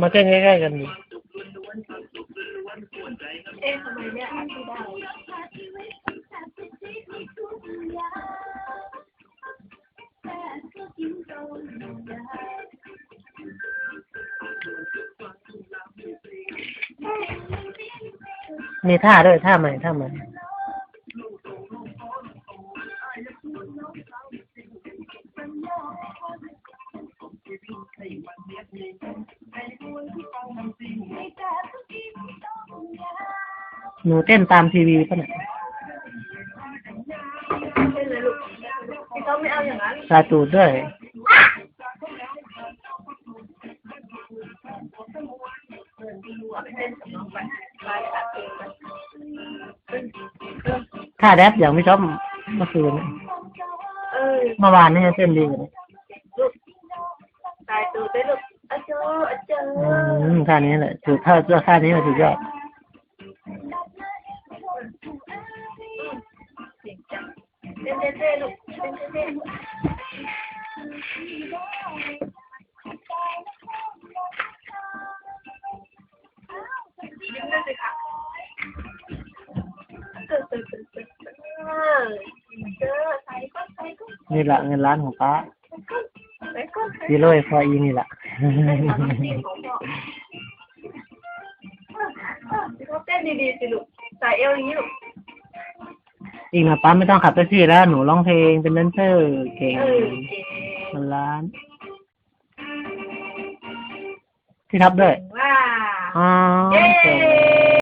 มาเต้นใกล้ๆกันดิเอ๊ะทำไมเนี่ยอัดไม่ได้มีท่าด้วยท่าใหม่ท่าใหม่ หนูเต้นตามทีวีป่ะเนี่ยเป็นเลยลูกพี่ต้องไม่เอาอย่างนั้นตาตูดด้วยเป็นสำนองไปไปอัดเองไปท่าแรปอย่างพี่ชอบเมื่อคืนเนี่ยเออเมื่อวานนี่เต้นดีกว่านี้ลูก ตายตูดได้ลูกอาโจอาโจ อืมท่านี้แหละถูกท่าเสื้อท่านี้แหละสุดยอด เสียงจังเต้นเต้นเต้นลูกเต้นเต้นเต้นยิ้มด้วยสิค่ะเออเออเออเออเออเจอใส่ก็ใส่ก็ นี่แหละเงินล้านของป้า ใส่ก็ใส่ซีโร่ฟออีนี่แหละเต้นดีๆสิลูกใส่เอวอย่างนี้ลูกอีกหน่อยป้าไม่ต้องขับแท็กซี่แล้ว หนูร้องเพลงเป็นแดนเซอร์เก่งเออเก๋เงินล้านที่ทับด้วยว้าอ๋อเย้เก่ง